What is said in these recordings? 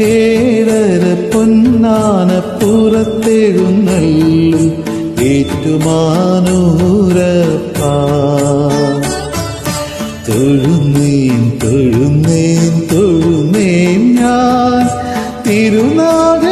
ഏഴര പൊന്നാന പുറത്തെഴുന്നള്ളും ഏറ്റുമാനൂരപ്പാ. തൊഴുന്നേൻ തൊഴുന്നേൻ തൊഴുന്നേൻ ഞാൻ തിരുനാഗത്തളയിട്ടത്ത്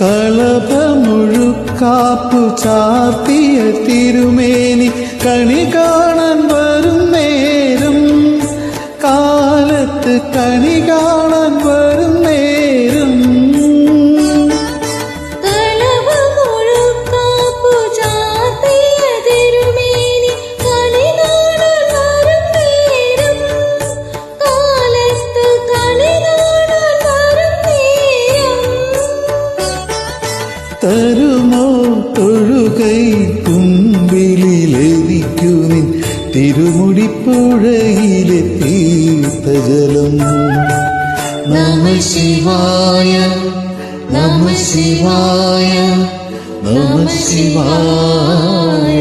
കളഭമുഴുക്കാപ്പു ചാർത്തിയ തിരുമേനി കണി കാണാൻ വരും നേരം. കാലത്ത് കണി തൊഴുകൈ തുമ്പിലെരിക്കു നിൻ തിരുമുടിപ്പുഴയിലെ തീർത്ഥജലം നമ ശിവായ നമ ശിവായ നമ ശിവായ.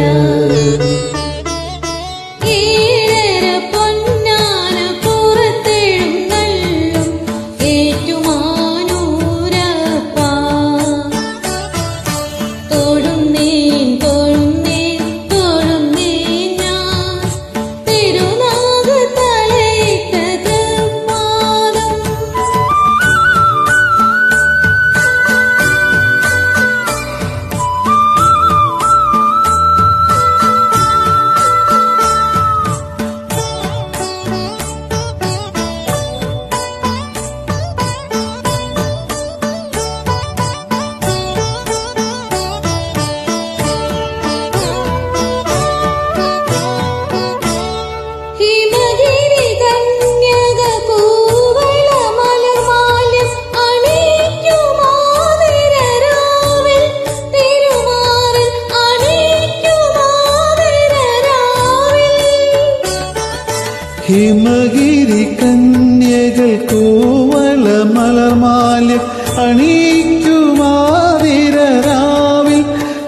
ഹിമഗിരി കന്യകൾ കോവള മലർമാല്യം അണീക്കുമാതിരാവിൽ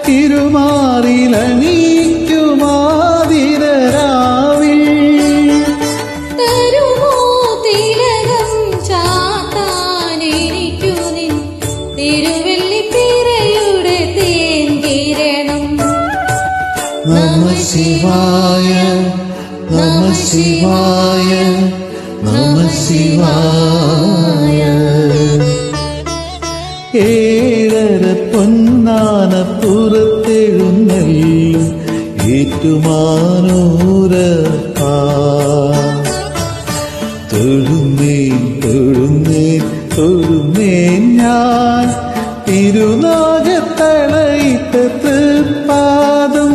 തിരുമാറിൽ നിൻ. തിരുവെള്ളിപ്പിറയുടെ തേൻ കിരണം. നമ ശിവായ നമ ശിവായ നമ ശിവായ. ഏഴര പൊന്നാന പുറത്തെഴുന്നള്ളും ഏറ്റുമാനൂരപ്പാ തൊഴുന്നേൻ തൊഴുന്നേൻ തൊഴുന്നേൻ ഞാൻ തിരുനാഗത്തളയിട്ടത്ത് പാദം